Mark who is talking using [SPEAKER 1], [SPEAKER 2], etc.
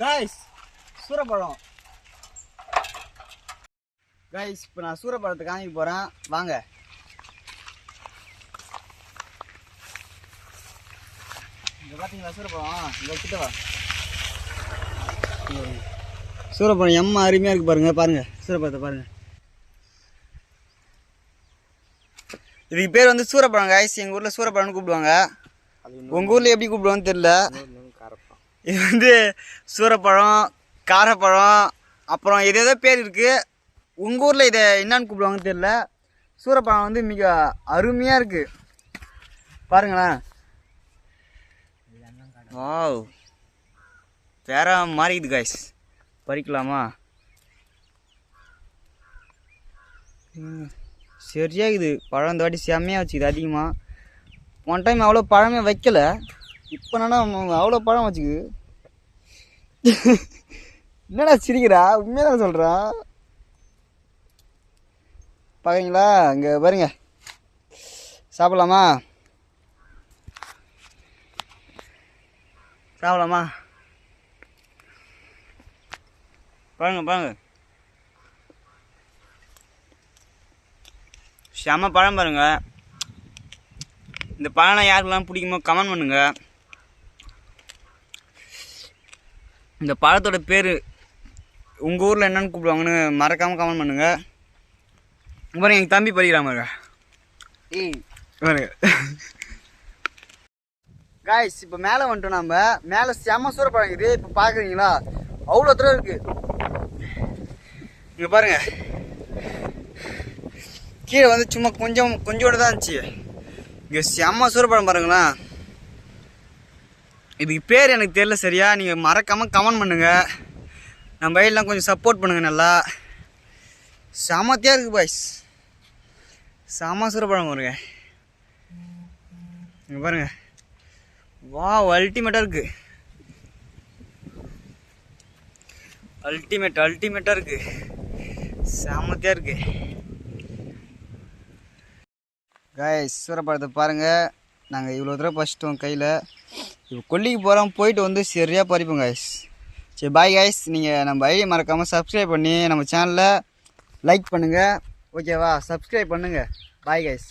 [SPEAKER 1] Guys சூரப்பழம். Guys இப்போ நான் சூரப்பழத்தை காமிக்க போகிறேன் வாங்க. இங்கே பார்த்தீங்களா சூரப்பழம்? இங்கே கிட்ட வா. சூரப்பழம் எம்மா அருமையாக இருக்கு பாருங்கள் பாருங்கள் சூரப்பழத்தை பாருங்கள் இதுக்கு பேர் வந்து சூரப்பழம் காய்ஸ் எங்கள் ஊரில் சூரப்பழம்னு கூப்பிடுவாங்க. உங்கள் ஊரில் எப்படி கூப்பிடுவாங்கன்னு தெரில இது வந்து சூரப்பழம் காரப்பழம் அப்புறம் எது ஏதோ பேர் இருக்குது உங்கள் ஊரில் இதை என்னான்னு கூப்பிடுவாங்கன்னு தெரில சூரப்பழம் வந்து மிக அருமையாக இருக்குது பாருங்களேன். வாவ். வேற மாறிக்குது காய்ஸ் பறிக்கலாமா? ம், இது பழம் இந்த வாட்டி செம்மையாக வச்சுக்குது அதிகமாக ஒன் டைம் அவ்வளோ பழமே வைக்கல. இப்போ என்னன்னா அவ்வளோ பழம் வச்சுக்குது என்னடா சிரிக்கிறா? உண்மையாக சொல்கிறா பார்க்குறீங்களா இங்கே பாருங்க. சாப்பிட்லாமா? சாப்பிடலாமா? பாருங்க பாருங்க. செம பழம் பாருங்க. இந்த பழம் யாருக்கெல்லாம் பிடிக்குமோ கமெண்ட் பண்ணுங்கள் இந்த பழத்தோட பேர் உங்கள் ஊரில் என்னன்னு கூப்பிடுவாங்கன்னு மறக்காமல் கமெண்ட் பண்ணுங்க. இங்க பாருங்க எங்கள் தம்பி படிக்கிறான் பாருங்க. பாருங்க. காய்ஸ் இப்போ மேலே வந்துட்டோம் நம்ம மேலே செம சூறப்பழம் இருக்குது. இப்போ பார்க்குறீங்களா அவ்வளோ தூரம் இருக்குது இங்கே பாருங்க. கீழே வந்து சும்மா கொஞ்சம் கொஞ்சோண்டு தான் இருந்துச்சு. இங்கே செம்ம சூறப்பழம் பாருங்களேன். இதுக்கு பேர் எனக்கு தெரியல சரியா. நீங்கள் மறக்காமல் கமெண்ட் பண்ணுங்கள் நம்ம வயல்லாம் கொஞ்சம் சப்போர்ட் பண்ணுங்கள் நல்லா. செமத்தியாக இருக்குது பாய்ஸ் செம சூறப்பழம் பாருங்க. இங்கே பாருங்கள் வா அல்டிமேட்டாக இருக்குது அல்டிமேட் அல்டிமேட்டாக இருக்குது செமத்தியாக இருக்குது காய் சூரப்பழத்தை பாருங்கள் நாங்கள் இவ்வளோ தூரம் பசிட்டோம் கையில். இப்போ கொல்லிக்கு போகிறோம் போயிட்டு வந்து சரியாக பறிப்போம் காய்ஸ் சரி பாய் காய்ஸ் நீங்கள் நம்ம ஐடியை மறக்காமல் சப்ஸ்கிரைப் பண்ணி நம்ம சேனலில் லைக் பண்ணுங்கள் ஓகேவா சப்ஸ்கிரைப் பண்ணுங்கள் பாய் காய்ஸ்